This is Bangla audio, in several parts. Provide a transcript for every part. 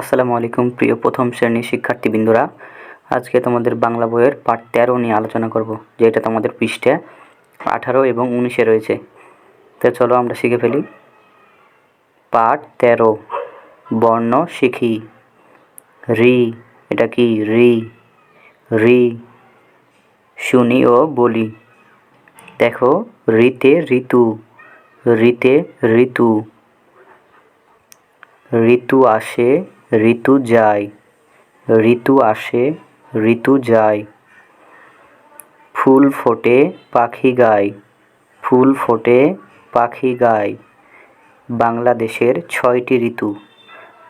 আসসালামু আলাইকুম, প্রিয় প্রথম শ্রেণির শিক্ষার্থীবৃন্দরা। আজকে তোমাদের বাংলা বইয়ের পাঠ তেরো নিয়ে আলোচনা করব, যেটা তোমাদের পৃষ্ঠে আঠারো এবং উনিশে রয়েছে। তো চলো আমরা শিখে ফেলি। পাঠ তেরো, বর্ণ শিখি। রি, এটা কি? রি। রি, শুনি ও বলি। দেখো, রিতে ঋতু রিতে ঋতু। ঋতু আসে ঋতু যায় ঋতু আসে, ঋতু যায় ফুল ফোটে, পাখি গায়, ফুল ফোটে, পাখি গায়। বাংলাদেশের ছয়টি ঋতু,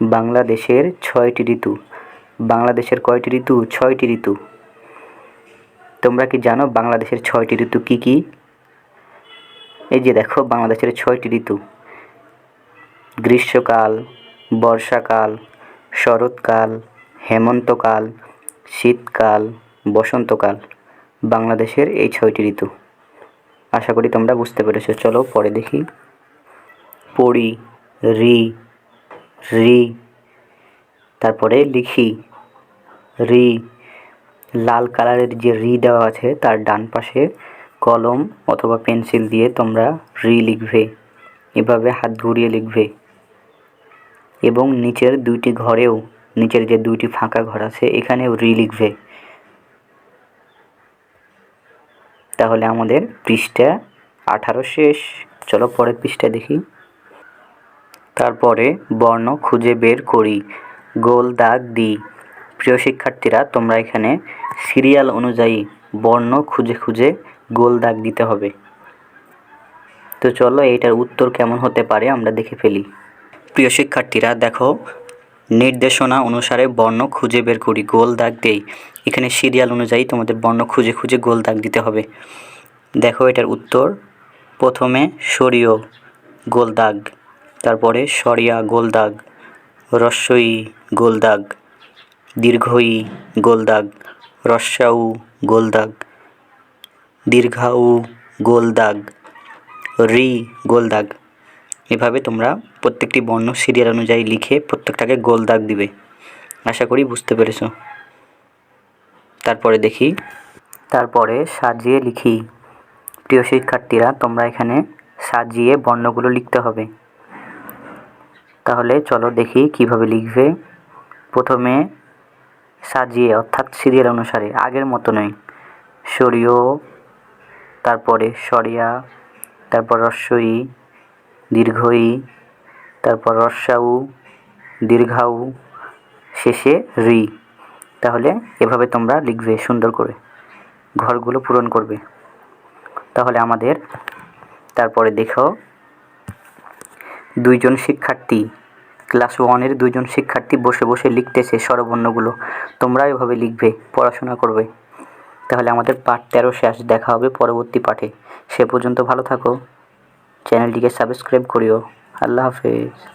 বাংলাদেশের ছয়টি ঋতু, বাংলাদেশের কয়টি ঋতু, ছয়টি ঋতু। তোমরা কি জানো বাংলাদেশের ছয়টি ঋতু কি কি? এই যে দেখো, বাংলাদেশের ছয়টি ঋতু। গ্রীষ্মকাল, বর্ষাকাল শরৎকাল, হেমন্তকাল, শীতকাল, বসন্তকাল, বাংলাদেশের এই ছয়টি ঋতু। আশা করি তোমরা বুঝতে পেরেছ। চলো পরে দেখি। পড়ি, রি রি, তারপরে লিখি, রি। লাল কালারের যে রি দেওয়া আছে, তার ডান পাশে কলম অথবা পেন্সিল দিয়ে তোমরা রি লিখবে। এভাবে হাত ঘুরিয়ে লিখবে। এবং নিচের দুইটি ঘরেও, নিচের যে দুইটি ফাঁকা ঘর আছে, এখানেও রি লিখবে। তাহলে আমাদের পৃষ্ঠা আঠারো শেষ। চলো পরের পৃষ্ঠা দেখি। তারপরে বর্ণ খুঁজে বের করি। গোল দাগ দিই প্রিয় শিক্ষার্থীরা, তোমরা এখানে সিরিয়াল অনুযায়ী বর্ণ খুঁজে খুঁজে গোল দাগ দিতে হবে। তো চলো, এইটার উত্তর কেমন হতে পারে আমরা দেখে ফেলি। প্রিয় শিক্ষার্থীরা, দেখো, নির্দেশনা অনুসারে বর্ণ খুঁজে বের করি, গোল দাগ দেই। এখানে সিরিয়াল অনুযায়ী তোমাদের বর্ণ খুঁজে খুঁজে গোল দাগ দিতে হবে। দেখো, এটার উত্তর, প্রথমে সরিয়, গোল দাগ, তারপরে সরিয়া, গোল দাগ রস্বই গোল দাগ, দীর্ঘই, গোল দাগ, রস্যাউ, গোল দাগ, দীর্ঘাউ, গোল দাগ, রি, গোল দাগ। এভাবে তোমরা প্রত্যেকটি বর্ণ সিরিয়াল অনুযায়ী লিখে প্রত্যেকটাকে গোল দাগ দিবে। আশা করি বুঝতে পেরেছ। তারপরে দেখি। তারপরে সাজিয়ে লিখি। প্রিয় শিক্ষার্থীরা, তোমরা এখানে সাজিয়ে বর্ণগুলো লিখতে হবে। তাহলে চলো দেখি কীভাবে লিখবে। প্রথমে সাজিয়ে, অর্থাৎ সিরিয়াল অনুসারে, আগের মতো নয়। সরিয়, তারপরে সরিয়া, তারপর রস্বই দীর্ঘই, তারপর রস্যাউ দীর্ঘাউ, শেষে রি। তাহলে এভাবে তোমরা লিখবে সুন্দর করে। ঘরগুলো পূরণ করবে। তাহলে আমাদের, তারপরে দেখো, দুইজন শিক্ষার্থী, ক্লাস ওয়ানের দুইজন শিক্ষার্থী বসে বসে লিখতেছে স্বরবর্ণগুলো। তোমরা এভাবে লিখবে, পড়াশোনা করবে। তাহলে আমাদের পাঠ তেরো শেষ, দেখা হবে পরবর্তী পাঠে। সে পর্যন্ত ভালো থাকো। চ্যানেলটিকে সাবস্ক্রাইব করিও। আল্লাহ হাফেজ।